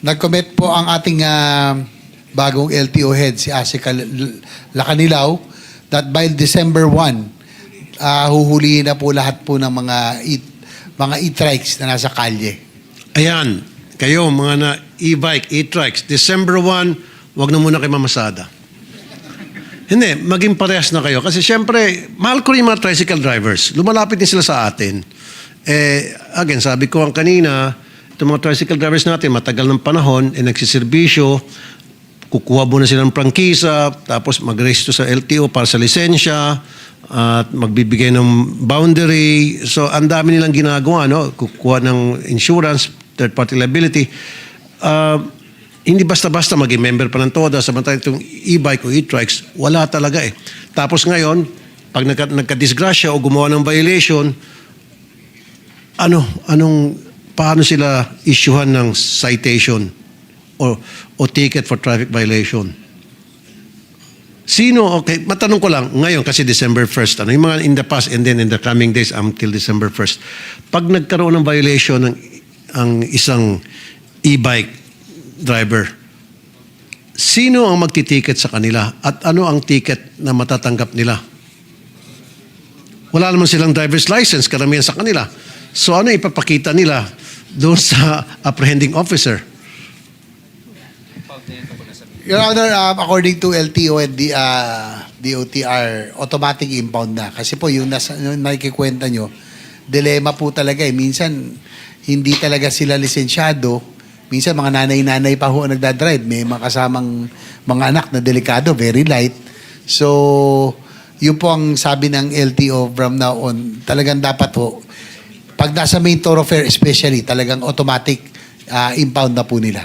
Nag-commit po ang ating ah, bagong LTO head, si Asika L- Lacanilaw, that by December 1, ah, huhulihin na po lahat po ng mga e- mga e-trikes na nasa kalye. Ayan, kayo mga na e-bike, e-trikes, December 1, wag na muna kayo mamasada. Hindi, maging parehas na kayo. Kasi syempre, mahal ko rin yung mga tricycle drivers. Lumalapit din sila sa atin. Eh, again, sabi ko ang kanina, itong mga tricycle drivers natin, matagal ng panahon, eh, nagsiservisyo, kukuha muna sila ng prangkisa, tapos mag-register sa LTO para sa lisensya, at magbibigay ng boundary. So, ang dami nilang ginagawa, no? Kukuha ng insurance, third-party liability. Ah, hindi basta-basta maging member pa ng TODA, samantalang itong e-bike o e-trikes, wala talaga eh. Tapos ngayon, pag nagka, nagka-disgrasya o gumawa ng violation, ano, anong, paano sila issuehan ng citation o, o ticket for traffic violation? Sino, okay, matanong ko lang, ngayon kasi December 1st, ano, yung mga in the past and then in the coming days until December 1st, pag nagkaroon ng violation ng ang isang e-bike driver, sino ang magtitiket sa kanila at ano ang ticket na matatanggap nila? Wala naman silang driver's license, karamihan sa kanila. So ano ipapakita nila doon sa apprehending officer? Your Honor, um, according to LTO and the, uh, DOTR, automatic impound na. Kasi po, yung, nasa, yung nakikikwenta nyo, dilema po talaga eh. Minsan, hindi talaga sila lisensyado. Minsan, mga nanay-nanay pa ho ang nagdadrive. May mga kasamang mga anak na delikado, very light. So, yun po ang sabi ng LTO from now on. Talagang dapat po, pag nasa main thoroughfare especially, talagang automatic uh, impound na po nila.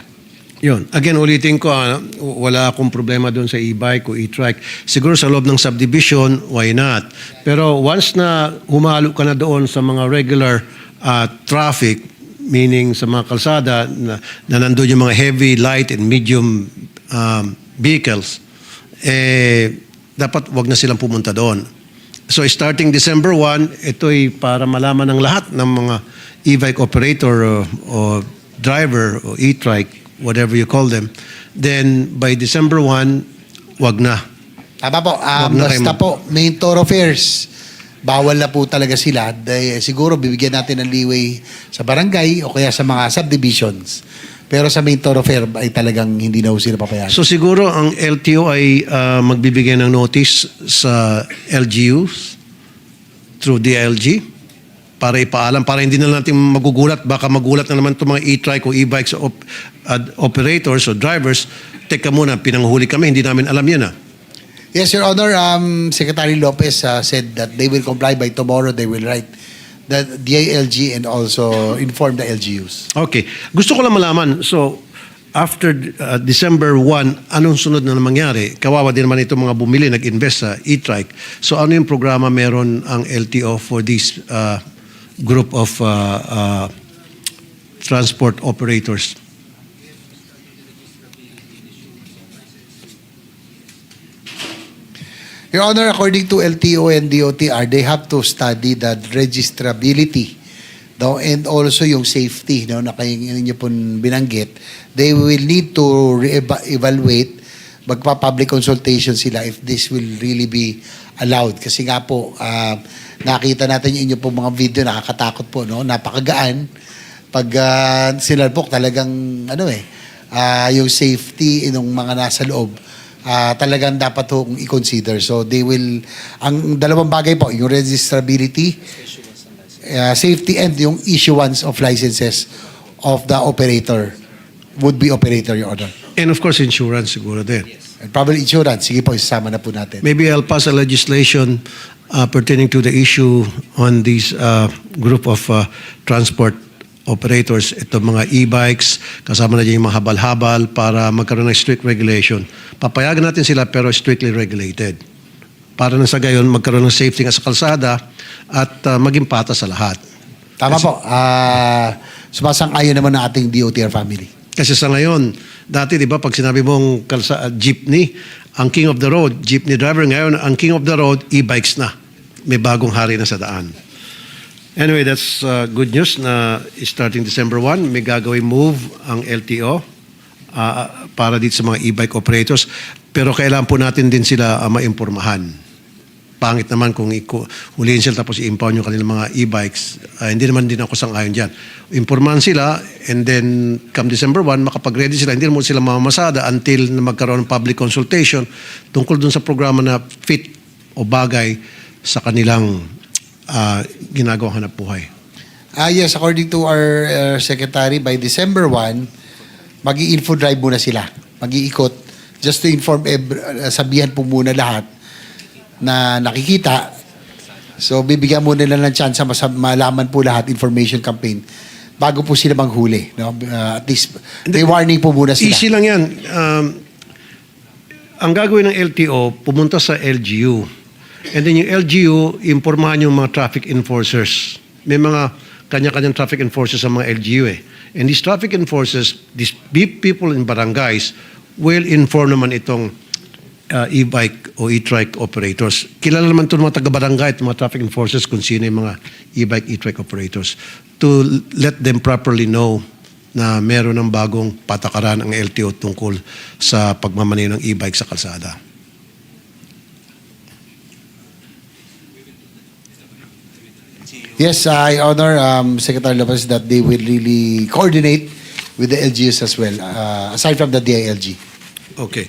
Yun. Again, ulitin ko, ah, wala akong problema doon sa e-bike o e-trike. Siguro sa loob ng subdivision, why not? Pero once na humalo ka na doon sa mga regular ah, traffic, meaning sa mga kalsada na, na nandun yung mga heavy, light, and medium um, vehicles, eh, dapat wag na silang pumunta doon. So starting December 1, ito'y para malaman ng lahat ng mga e-bike operator o, o driver o e-trike, whatever you call them, then by December 1, wag na. Tama po. Um, na kayo basta mag- po, main thoroughfares, bawal na po talaga sila. Dahil siguro bibigyan natin ng leeway sa barangay o kaya sa mga subdivisions. Pero sa main thoroughfare ay talagang hindi na po sila papayagan. So siguro ang LTO ay ah, magbibigay ng notice sa LGUs through DLG para ipaalam, para hindi na natin magugulat, baka magulat na naman itong mga e-trike o e-bikes op- ad- operators o drivers, teka muna, pinanghuli kami, hindi namin alam yan ah. yes, Your Honor, um, Secretary Lopez uh, said that they will comply by tomorrow. They will write the DILG and also inform the LGUs. Okay. Gusto ko lang malaman, so after uh, December 1, anong sunod na mangyari? Kawawa din naman itong mga bumili, nag-invest sa e-trike. So ano yung programa meron ang LTO for this uh, group of uh, uh, transport operators? Your Honor, according to LTO and DOTR, they have to study the registrability no, and also yung safety no, na kayo ninyo pong binanggit. They will need to re-evaluate, magpa-public consultation sila if this will really be allowed. Kasi nga po, ah, nakita natin yung inyo pong mga video, nakakatakot po, no? napakagaan. Pag ah, sinalpok, talagang ano eh, ah, yung safety ng mga nasa loob, ah, talagang dapat ho i-consider. So they will, ang dalawang bagay po, yung registrability, uh, safety and yung issuance of licenses of the operator, would be operator, Your Honor. And of course, insurance siguro din. And probably insurance, sige po, isama na po natin. Maybe I'll pass a legislation uh, pertaining to the issue on this uh, group of uh, transport operators, ito mga e-bikes, kasama na dyan yung mga habal-habal para magkaroon ng strict regulation. Papayagan natin sila pero strictly regulated. Para na sa gayon, magkaroon ng safety nga sa kalsada at uh, maging patas sa lahat. Tama po, ah sumasang-ayon naman ng ating DOTR family. Kasi sa ngayon, dati di ba pag sinabi mong kalsa, uh, jeepney, ang king of the road, jeepney driver, ngayon ang king of the road, e-bikes na. May bagong hari na sa daan. Anyway, that's uh, good news na starting December 1, may gagawin move ang LTO ah, para dito sa mga e-bike operators. Pero kailangan po natin din sila ah, maimpormahan. Pangit naman kung huliin sila tapos i-impound yung kanilang mga e-bikes. Ah, hindi naman din ako sang-ayon dyan. Impormahan sila and then come December 1, makapag-ready sila. Hindi naman sila mamamasada until na magkaroon ng public consultation tungkol dun sa programa na fit o bagay sa kanilang ah, ginagawang hanap buhay. Ah yes, according to our uh, secretary, by December 1, mag info drive muna sila. Mag-iikot. Just to inform, ev- uh, sabihan po muna lahat na nakikita. So, bibigyan muna nila ng chance mas malaman po lahat, information campaign, bago po sila manghuli. No? Uh, at least, may warning po muna sila. Easy lang yan. Um, ang gagawin ng LTO, pumunta sa LGU. And then yung LGU, impormahan yung mga traffic enforcers. May mga kanya-kanyang traffic enforcers sa mga LGU eh. And these traffic enforcers, these people in barangays, will inform naman itong uh, e-bike o e-trike operators. Kilala naman ito ng mga taga-barangay at mga traffic enforcers kung sino yung mga e-bike, e-trike operators to let them properly know na meron ng bagong patakaran ang LTO tungkol sa pagmamaneho ng e-bike sa kalsada. Yes, I honor um, Secretary Lopez that they will really coordinate with the LGUs as well, uh, aside from the DILG. Okay.